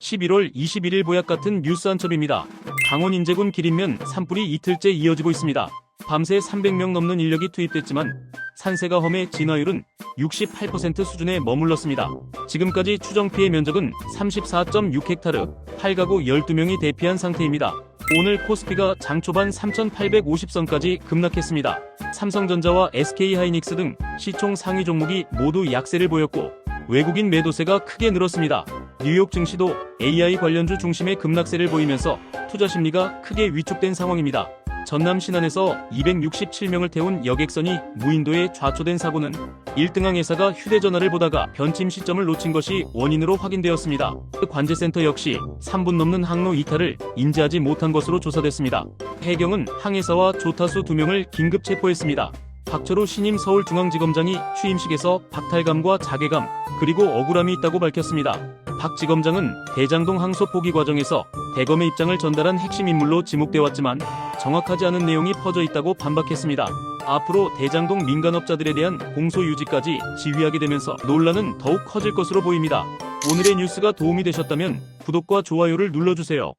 11월 21일 보약 같은 뉴스 한 첩입니다. 강원 인제군 기린면 산불이 이틀째 이어지고 있습니다. 밤새 300명 넘는 인력이 투입됐지만 산세가 험해 진화율은 68% 수준에 머물렀습니다. 지금까지 추정 피해 면적은 34.6헥타르, 8가구 12명이 대피한 상태입니다. 오늘 코스피가 장 초반 3,850선까지 급락했습니다. 삼성전자와 SK하이닉스 등 시총 상위 종목이 모두 약세를 보였고 외국인 매도세가 크게 늘었습니다. 뉴욕 증시도 AI 관련주 중심의 급락세를 보이면서 투자 심리가 크게 위축된 상황입니다. 전남 신안에서 267명을 태운 여객선이 무인도에 좌초된 사고는 1등항 회사가 휴대전화를 보다가 변침 시점을 놓친 것이 원인으로 확인되었습니다. 관제센터 역시 3분 넘는 항로 이탈을 인지하지 못한 것으로 조사됐습니다. 해경은 항해사와 조타수 2명을 긴급 체포했습니다. 박철호 신임 서울중앙지검장이 취임식에서 박탈감과 자괴감 그리고 억울함이 있다고 밝혔습니다. 박 지검장은 대장동 항소 포기 과정에서 대검의 입장을 전달한 핵심 인물로 지목돼 왔지만 정확하지 않은 내용이 퍼져 있다고 반박했습니다. 앞으로 대장동 민간업자들에 대한 공소 유지까지 지휘하게 되면서 논란은 더욱 커질 것으로 보입니다. 오늘의 뉴스가 도움이 되셨다면 구독과 좋아요를 눌러주세요.